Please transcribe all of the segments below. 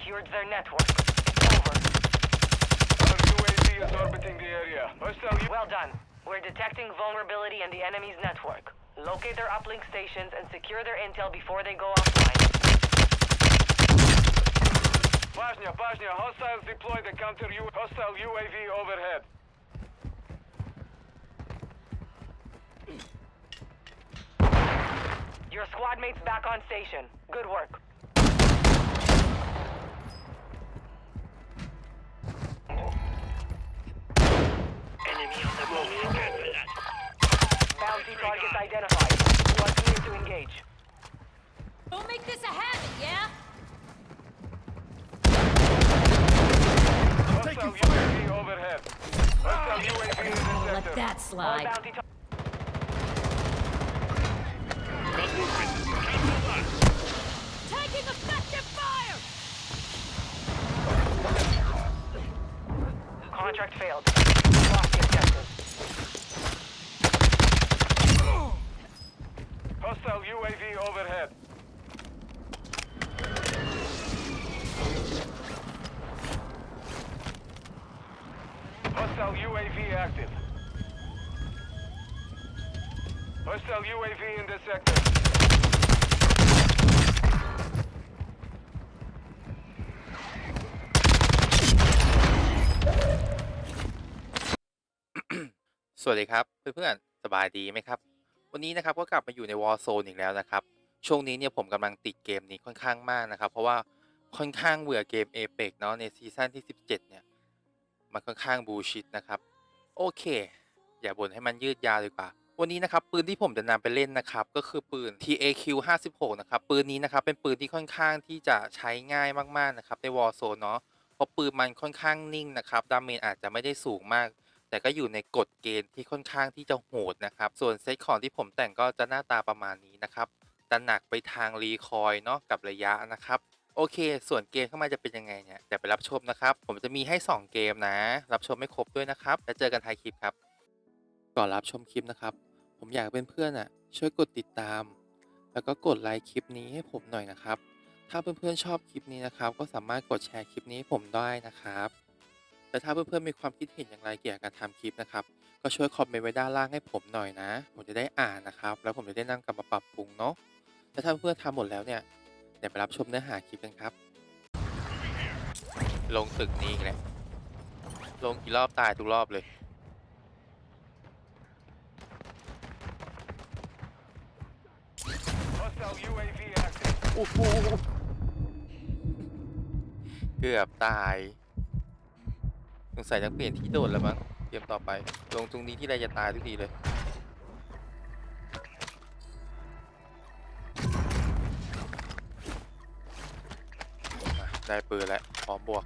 enemy resecured their network. Over. Our UAV is orbiting the area. Hostile Well done. We're detecting vulnerability in the enemy's network. Locate their uplink stations and secure their intel before they go offline. Bosnia, Bosnia, hostiles deployed the counter U hostile UAV overhead. Your squad mates back on station. Good work. Enemy on the move. Prepare for that. Bounty targets identified. You are clear to engage. Don't make this a habit, yeah? Hostile UAV overhead. Hostile UAV Let that All slide. Hostile UAV in the sector. สวัสดีครับเพื่อนๆสบายดีไหมครับ วันนี้นะครับก็กลับมาอยู่ใน Warzone อีกแล้วนะครับ ช่วงนี้เนี่ยผมกำลังติดเกมนี้ค่อนข้างมากนะครับ เพราะว่าค่อนข้างเบื่อเกม Apex เนาะในซีซั่นที่ 17 เนี่ย มันค่อนข้างบูชิดนะครับ โอเค อย่าบ่นให้มันยืดยาวดีกว่า วันนี้นะครับปืนที่ผมจะนำไปเล่นนะครับก็คือปืน TAQ 56นะครับปืนนี้นะครับเป็นปืนที่ค่อนข้างที่จะใช้ง่ายมากๆนะครับใน Warzone เนาะเพราะปืนมันค่อนข้างนิ่งนะครับดาเมจอาจจะไม่ได้สูงมาก แต่ก็อยู่ในกฎเกณฑ์ที่ค่อนข้างที่จะโหดนะครับส่วนเซตของที่ผมแต่งก็จะหน้าตาประมาณนี้นะครับจะหนักไปทางรีคอยล์เนาะกับระยะนะครับโอเค ส่วนเกมเข้ามาจะเป็นยังไงเนี่ยเดี๋ยวไปรับชมนะครับ ผมจะมีให้ 2 เกมนะ รับชมไม่ครบด้วยนะครับ แล้วเจอกันท้ายคลิปครับ ก่อนรับชมคลิปนะครับ ผมอยากเป็นเพื่อนอะ ช่วยกดติดตาม แล้วก็กดไลค์คลิปนี้ให้ผมหน่อยนะครับ ถ้าเพื่อนๆชอบคลิปนี้นะครับ ก็สามารถกดแชร์คลิปนี้ให้ผมได้นะครับและถ้าเพื่อนๆมีความคิดเห็นอย่างไรเกี่ยวกับการทำคลิปนะครับ ก็ช่วยคอมเมนต์ไว้ด้านล่างให้ผมหน่อยนะ ผมจะได้อ่านนะครับ แล้วผมจะได้นำกลับมาปรับปรุงเนาะและถ้าเพื่อนๆทำหมดแล้วเนี่ยเดี๋ยวไปรับชมเนื้อหาคลิปกันครับ ลงตึกนี้อีกแล้วลงกี่รอบตายทุกรอบเลย Hostile UAV active. โอ้โหเกือบตายสงสัยต้องเปลี่ยนที่โดดแล้วมั้งเตรียมต่อไป ลงตรงนี้ที่ไรจะตายทุกทีเลย มาได้ปืนแล้วพร้อมบวก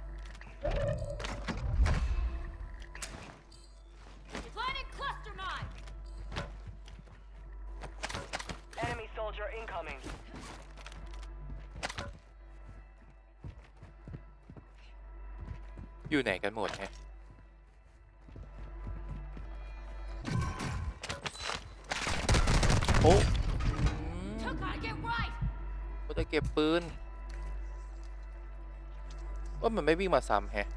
soldier incoming. อยู่ไหนกันหมดฮะโอ้อืม Took gotta get right! ก็จะเก็บปืนว่ามันไม่วิ่งมาซ้ำแฮะ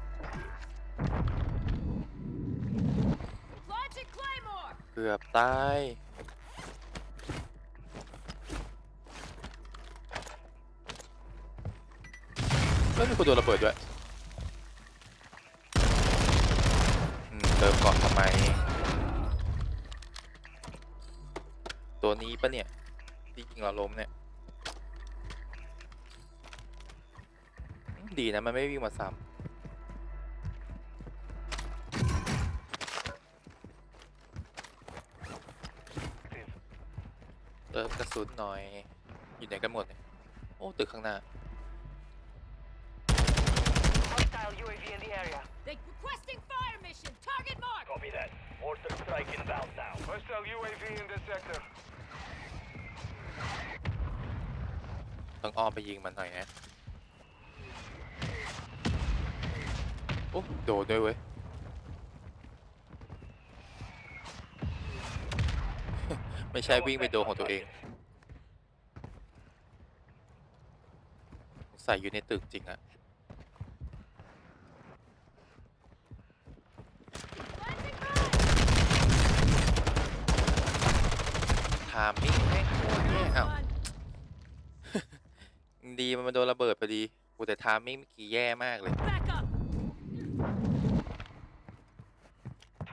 Launching Claymore! เกือบตาย แล้วมีคนโดนระเบิดด้วยอืมเติมเกาะทำไม ตัวนี้ปะเนี่ยที่จริงเราล้มเนี่ยดีนะ มันไม่วิ่งมาซ้ำ เติมกระสุนหน่อย อยู่ไหนกันหมดเนี่ยโอ้ ตึกข้างหน้า Hostile UAV in the area. They requesting fire mission. Target mark. Copy that. Order strike inbound now. Hostile UAV in the sector. ต้องอ้อมไปยิงมันหน่อยนะโอ้โดดด้วยเว้ย ไม่ใช่วิ่งไปโดนของตัวเอง ใส่อยู่ในตึกจริงอะ ทามมิ่งแม่งโคตรแย่อ้าวดีมันมาโดนระเบิดพอดีกูแต่ทามมิ่งเมื่อกี้แย่มากเลย Back up!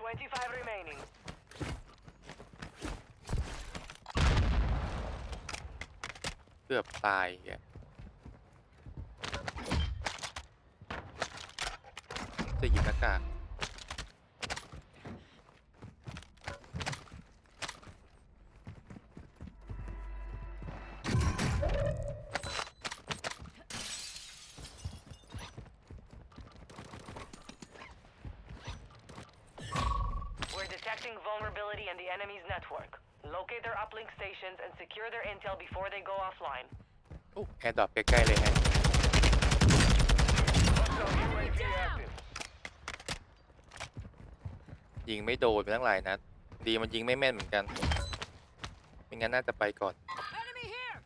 25 remaining. เกือบตายแกจะหยิบหน้ากาก We're detecting vulnerability in the enemy's network. Locate their uplink stations and secure their intel before they go offline. โอ้แอร์ดรอปใกล้ๆเลยฮะ Hostile UAV active. ยิงไม่โดนไปทั้งหลายนัดดีมันยิงไม่แม่นเหมือนกันไม่งั้นน่าจะไปก่อน Enemy here!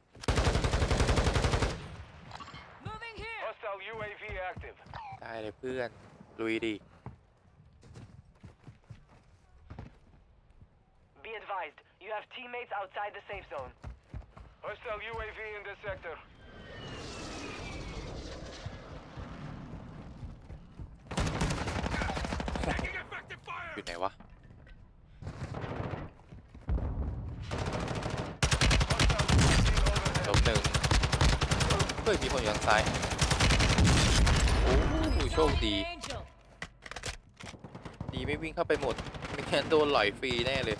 Moving here! Hostile UAV active. ได้เลยเพื่อนลุยดิ you have teammates outside the safe zone. Hostile UAV in this sector. อยู่ไหนวะ Hostile UAV overhead. ลบหนึ่งเฮ้ยมีคนอยู่ทางซ้าย โอ้โชคดี Angel! ดีไม่วิ่งเข้าไปหมดไม่งั้นโดนหล่อยฟรีแน่เลย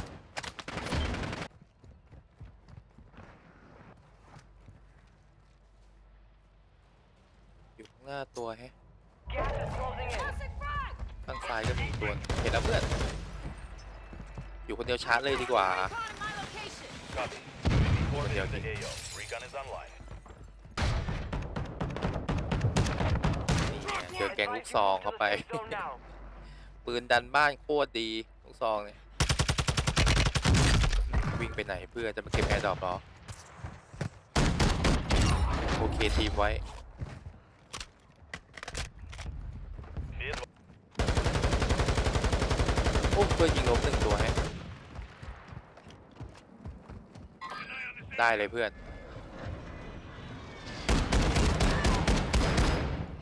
อยู่ข้างหน้า ตัวแฮะ Gas is closing in. Toxic frag! ข้างซ้ายก็มีตัว เห็นแล้วเพื่อน อยู่คนเดียวชาร์จเลยดีกว่า Recon in my location! Copy. Coordinates Coordinates to AO. Recon is online. นี่ไงเจอแกงลูกซองเข้าไป Advise you move to the safe zone now. ปืนดันบ้านโคตรดีลูกซองเนี่ย วิ่งไปไหนเพื่อจะมาเก็บแอร์ดรอปเหรอ โอเคทีมไว้ โอ้เพื่อนยิงล้มหนึ่งตัวให้ได้เลยเพื่อน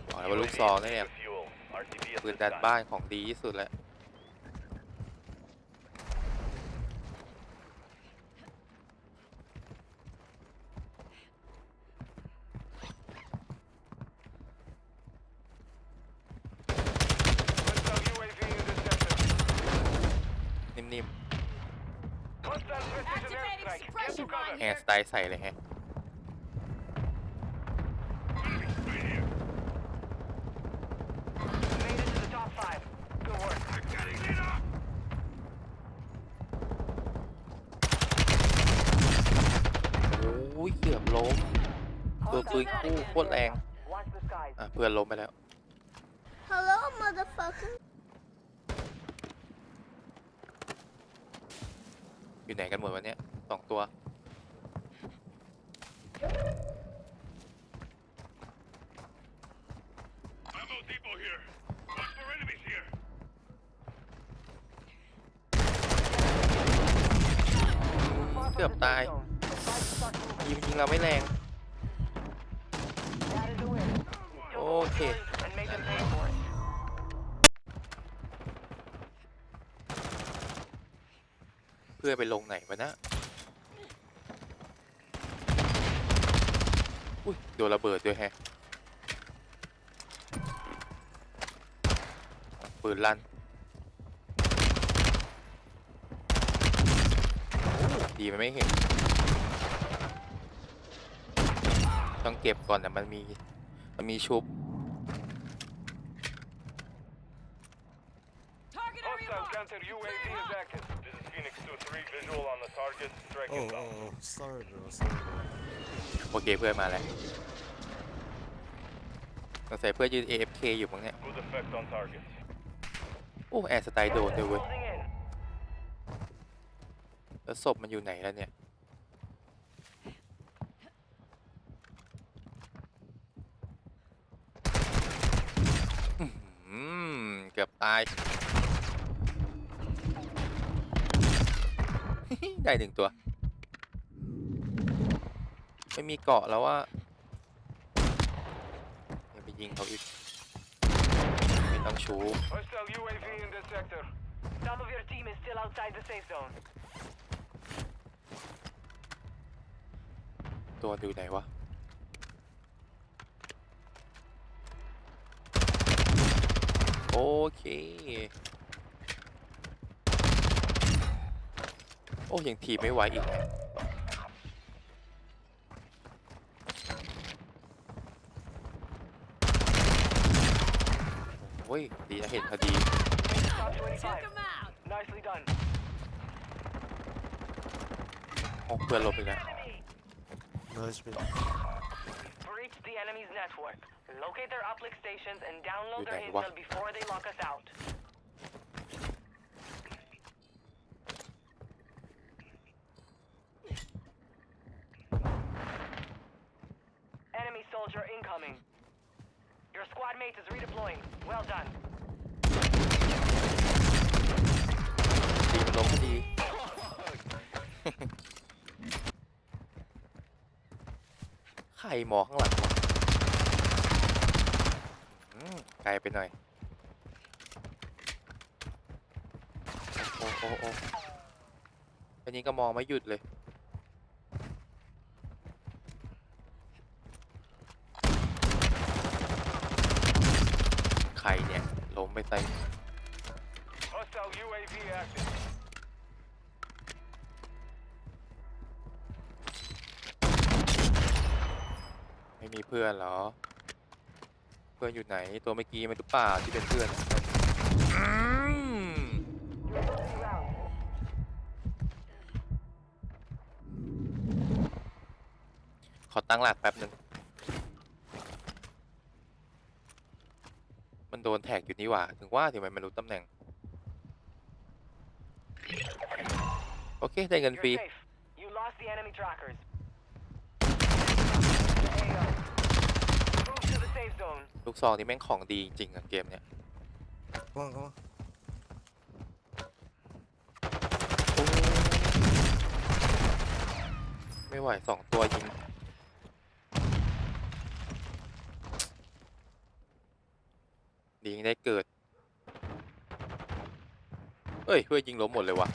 บอกแล้วว่าลูกซองนี่เนี่ยปืนดันบ้านของดีที่สุดแล้ว Hostile UAV in this sector. นิ่ม Hostile precision Activating airstrike. Get to suppression cover. ๆ แฮร์สไตล์ใส่เลยแฮะ Made it to the top five. Good work. โอ้ยเกือบล้มตัวปืนคู่โคตรแรง Watch the skies. อะ เพื่อนล้มไปแล้ว Hello, motherfucker. อยู่ไหนกันหมดวันเนี้ยสองตัว เกือบตายยิงยิงเราไม่แรง โอเคเพื่อไปลงไหนวะนะ อุ้ยโดนระเบิดด้วยแฮะปืนลั่นดีมันไม่เห็น ต้องเก็บก่อนแต่มันมี มันมีชุบ Target area Hostile marked! counter UAV is active. This is Phoenix 2-3. Visual on the target. Strike Oh, inbound. oh, oh, sorry bro, sorry bro. โอเคเพื่อนมาแล้วสงสัยเพื่อนยืน AFK อยู่มั้งเนี่ย Good effect on target. โอ้แอร์สไตล์โดนด้วยเว้ย Closing in. แล้วศพมันอยู่ไหนแล้วเนี่ย อืมเกือบตาย ได้หนึ่งตัว ไม่มีเกาะแล้วว่าอย่าไปยิงเขาอีกไม่ต้องชู Hostile UAV in this sector. Some of your team is still outside the safe zone. ตัวอยู่ไหนวะ โอเค โอ้ยังทีบไม่ไหวอีกนะ โอ้ย ดีนะเห็นพอดี Top 25. Took him out. Nicely done. โอ้เพื่อนลบไปแล้ว Breach the enemy's network. Locate their uplink stations and download their Dude, what? intel before they lock us out. Enemy soldier incoming. Your squad mate is redeploying. Well done. ดีมันล้มดี ใครมองข้างหลังวะอืมไกลไปหน่อย โอ้โอ้โอ้อันนี้ก็มองไม่หยุดเลย รเนี่ยล้มไปใส่ Hostile UAV active. ไม่มีเพื่อนเหรอ เพื่อนอยู่ไหนตัวเมื่อกี้มันหรือเปล่าที่เป็นเพื่อนอะอืม You're losing round. ขอตั้งหลักแป๊บหนึ่ง มันโดนแท็กอยู่นี่หว่า ถึงว่าถึงมันไม่รู้ตำแหน่ง โอเค ได้เงิน You're ฟรี safe. You lost the enemy trackers. AO. Move to the safe zone. ลูกซองนี่แม่งของดีจริงๆอะเกมเนี้ยโอ้ไม่ไหวสองตัวยิง ดียังได้เกิดเอ้ยเพื่อนยิงล้มหมดเลยวะ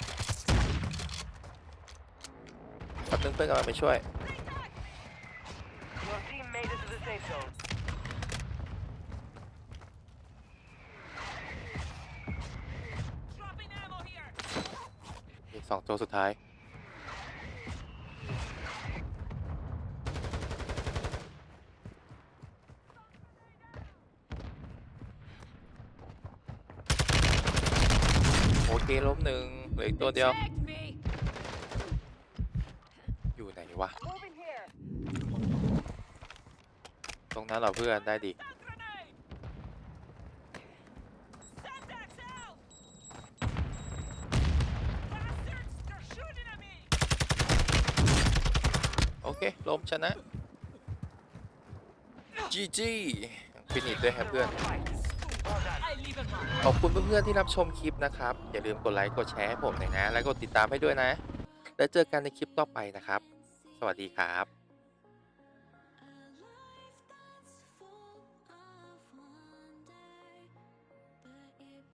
แป๊บนึงเพื่อนกำลังไปช่วย Your team made it to the safe zone. Dropping ammo here. อีกสองตัวสุดท้าย โอเค ล้มหนึ่งเหลืออีกตัวเดียว อยู่ไหนวะ ตรงนั้นเราเพื่อนได้ดิโอเคล้มชนะจีจีฟินิชด้วยครับเพื่อน Fight. Well done. I leave it mark. ขอบคุณเพื่อนๆที่รับชมคลิปนะครับ อย่าลืมกดไลค์กดแชร์ให้ผมหน่อยนะ และกดติดตามให้ด้วยนะ แล้วเจอกันในคลิปต่อไปนะครับ สวัสดีครับ